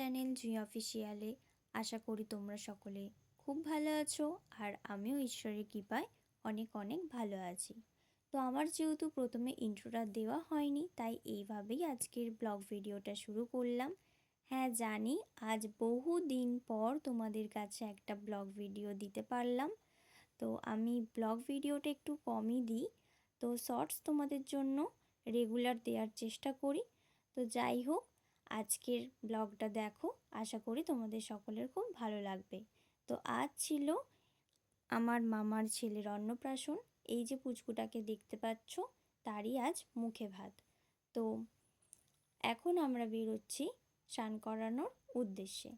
Channel জুই অফিসিয়ালে আশা করি তোমরা সকলে খুব ভালো আছো আর আমিও ঈশ্বরের কৃপায় অনেক অনেক ভালো আছি। তো আমার যেহেতু প্রথমে ইন্ট্রোটা দেওয়া হয়নি, তাই এইভাবেই আজকের ব্লগ ভিডিওটা শুরু করলাম। হ্যাঁ জানি আজ বহু দিন পর তোমাদের কাছে একটা ব্লগ ভিডিও দিতে পারলাম। তো আমি ব্লগ ভিডিওটা একটু কমই দিই। তো শর্টস তোমাদের জন্য রেগুলার দেওয়ার চেষ্টা করি। তো যাই হোক আজকের ব্লগটা দেখো। আশা করি তোমাদের সকলের খুব ভালো লাগবে। তো আজ ছিল আমার মামার ছেলের অন্নপ্রাশন। এই যে পুচকুটাকে দেখতে পাচ্ছ, তারই আজ মুখে ভাত। তো এখন আমরা বেরোচ্ছি স্নান করানোর উদ্দেশ্যে।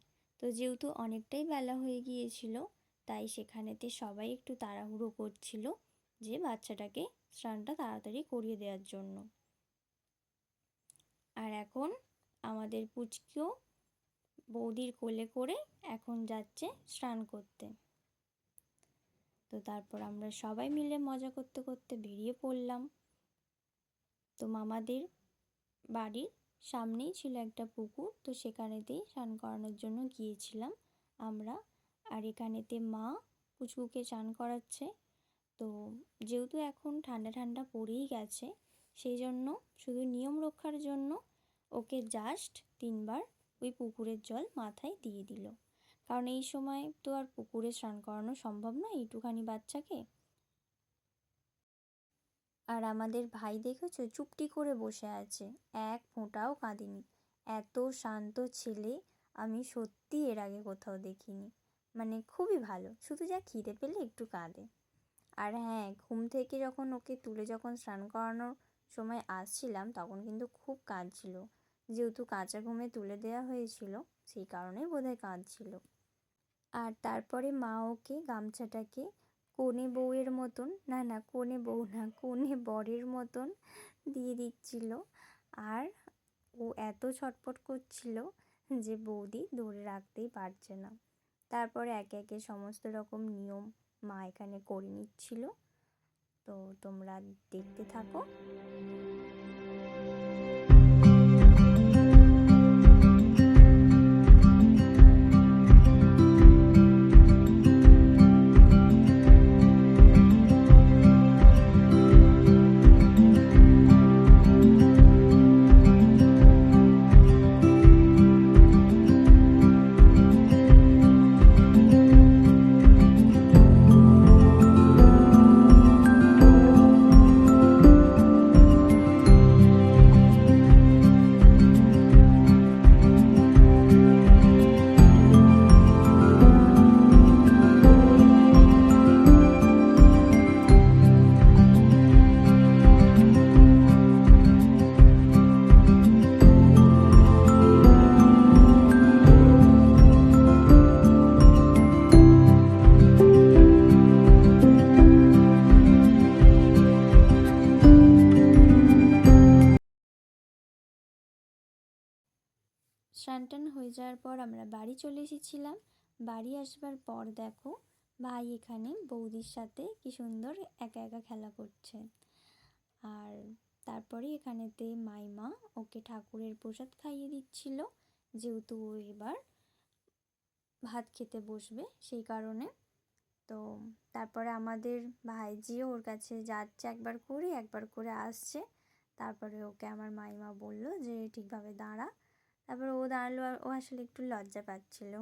তো যেহেতু অনেকটাই বেলা হয়ে গিয়েছিল, তাই সেখানেতে সবাই একটু তাড়াহুড়ো করছিল যে বাচ্চাটাকে স্নানটা তাড়াতাড়ি করিয়ে দেওয়ার জন্য। আর এখন আমাদের পুচকিও বৌদির কোলে করে এখন যাচ্ছে স্নান করতে। তো তারপর আমরা সবাই মিলে মজা করতে করতে বেরিয়ে পড়লাম। তো মামাদের বাড়ির সামনেই ছিল একটা পুকুর, তো সেখানেতেই স্নান করানোর জন্য গিয়েছিলাম আমরা। আর এখানেতে মা পুচকুকে স্নান করাচ্ছে। তো যেহেতু এখন ঠান্ডা ঠান্ডা পড়েই গেছে, সেই জন্য শুধু নিয়ম রক্ষার জন্য ওকে জাস্ট তিনবার ওই পুকুরের জল মাথায় দিয়ে দিল। কারণ এই সময় তো আর পুকুরে স্নান করানো সম্ভব নয় এইটুখানি বাচ্চাকে। আর আমাদের ভাই দেখেছ চুপটি করে বসে আছে, এক ফোঁটাও কাঁদেনি। এত শান্ত ছেলে আমি সত্যি এর আগে কোথাও দেখিনি। মানে খুবই ভালো, শুধু যা খিদে পেলে একটু কাঁদে। আর হ্যাঁ ঘুম থেকে যখন ওকে তুলে যখন স্নান করানোর সময় আসছিলাম, তখন কিন্তু খুব কাঁদছিল। যেহেতু কাঁচা ঘুমে তুলে দেওয়া হয়েছিল, সেই কারণেই বোধহয় কাঁদছিল। আর তারপরে মা ওকে গামছাটাকে কোণে বউয়ের মতন, না না, কোণে বউ না, কোণে বরের মতন দিয়ে দিচ্ছিল। আর ও এত ছটপট করছিল যে বৌদি ধরে রাখতেই পারছে না। তারপরে একে একে সমস্ত রকম নিয়ম মা এখানে করে নিচ্ছিল। তো তোমরা দেখতে থাকো। স্নান টান হয়ে যাওয়ার পর আমরা বাড়ি চলে এসেছিলাম। বাড়ি আসবার পর দেখো, ভাই এখানে বৌদির সাথে কি সুন্দর একা একা খেলা করছে। আর তারপরে এখানেতে মাইমা ওকে ঠাকুরের প্রসাদ খাইয়ে দিচ্ছিল, যেহেতু ও এবার ভাত খেতে বসবে সেই কারণে। তো তারপরে আমাদের ভাইজিও ওর কাছে যাচ্ছে একবার করে একবার করে আসছে। তারপরে ওকে আমার মাইমা বলল যে, ঠিকভাবে দাঁড়া তারপর ও দাঁড়াল আর ও আসলে একটু লজ্জা পাচ্ছিল।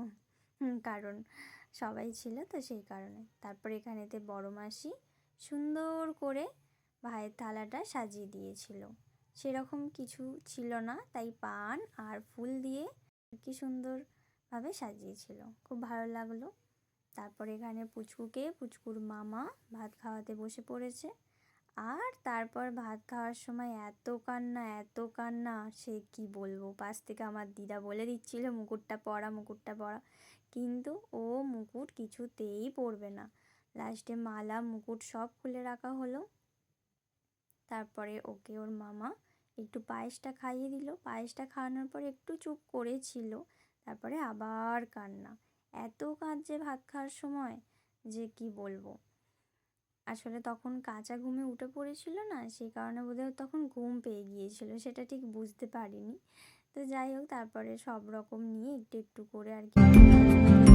কারণ সবাই ছিল তো সেই কারণে। তারপর এখানেতে বড় মাসি সুন্দর করে ভাইয়ের থালাটা সাজিয়ে দিয়েছিল। সেরকম কিছু ছিল না, তাই পান আর ফুল দিয়ে কি সুন্দরভাবে সাজিয়েছিল। খুব ভালো লাগল। তারপর এখানে পুচকুকে, পুচকুর মামা ভাত খাওয়াতে বসে পড়েছে। আর তারপর ভাত খাওয়ার সময় এত কান্না এত কান্না, সে কি বলব? পাশ থেকে আমার দিদা বলে দিচ্ছিল, মুকুটটা পরা মুকুটটা পরা কিন্তু ও মুকুট কিছুতেই পরবে না। লাস্টে মালা, মুকুট সব খুলে রাখা হলো। তারপরে ওকে ওর মামা একটু পায়েসটা খাইয়ে দিল। পায়েসটা খাওয়ানোর পর একটু চুপ করেছিল। তারপরে আবার কান্না। এত কাঁদছে ভাত খাওয়ার সময় যে কি বলব? আসলে তখন কাঁচা ঘুমে উঠে পড়েছিল না সেই কারণে বোধহয় তখন ঘুম পেয়ে গিয়েছিল, সেটা ঠিক বুঝতে পারিনি। তো যাই হোক, তারপরে সব রকম নিয়ে একটু একটু করে আর কি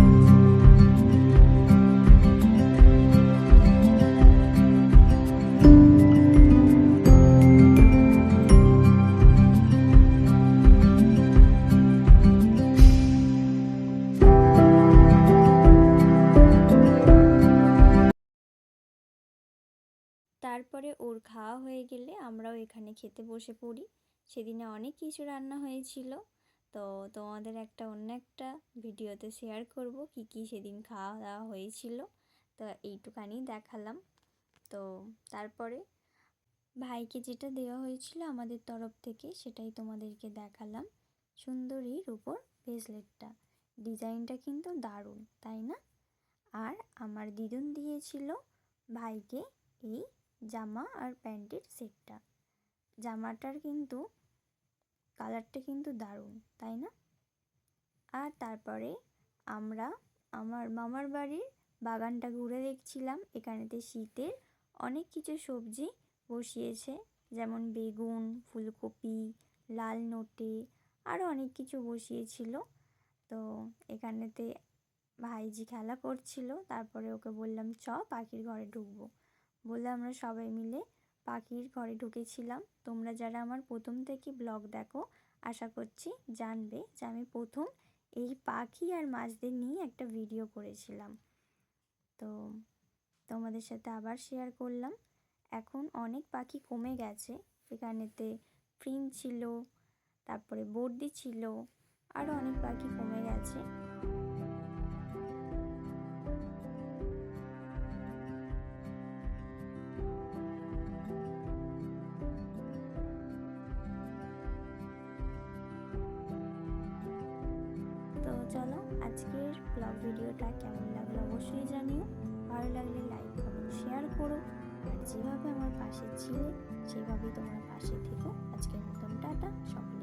তারপরে ওর খাওয়া হয়ে গেলে আমরাও এখানে খেতে বসে পড়ি। সেদিনে অনেক কিছু রান্না হয়েছিল। তো তোমাদের একটা অন্য একটা ভিডিওতে শেয়ার করব কি কি সেদিন খাওয়া দাওয়া হয়েছিল। তো এইটুকানি দেখালাম। তো তারপরে ভাইকে যেটা দেওয়া হয়েছিল আমাদের তরফ থেকে সেটাই তোমাদেরকে দেখালাম। সুন্দরীর উপর ব্রেসলেটটা ডিজাইনটা কিন্তু দারুণ, তাই না? আর আমার দিদুন দিয়েছিল ভাইকে এই জামা আর প্যান্টের সেটটা। জামাটার কিন্তু কালারটা কিন্তু দারুণ, তাই না? আর তারপরে আমরা আমার মামার বাড়ির বাগানটা ঘুরে দেখছিলাম। এখানেতে শীতের অনেক কিছু সবজি বসিয়েছে, যেমন বেগুন, ফুলকপি, লাল নোটে আরও অনেক কিছু বসিয়েছিল। তো এখানেতে ভাইজি খেলা করছিল, তারপরে ওকে বললাম, চ, পাখির ঘরে ঢুকবো। বলে আমরা সবাই মিলে পাখির ঘরে ঢুকেছিলাম। তোমরা যারা আমার প্রথম থেকে ব্লগ দেখো, আশা করছি জানবে যে আমি প্রথম এই পাখি আর মাছদের নিয়ে একটা ভিডিও করেছিলাম। তো তোমাদের সাথে আবার শেয়ার করলাম। এখন অনেক পাখি কমে গেছে। এখানেতে প্রিন্ট ছিল, তারপরে বর্দি ছিল আরও অনেক পাখি কমে গেছে। আজকের ব্লগ ভিডিওটা কেমন লাগল অবশ্যই জানিও। ভালো লাগলে লাইক কমেন্ট শেয়ার করো। আর যেভাবে আমার পাশে ছিলে, সেভাবেই তোমার পাশে থেকো। আজকের মতন, টাটা সকলে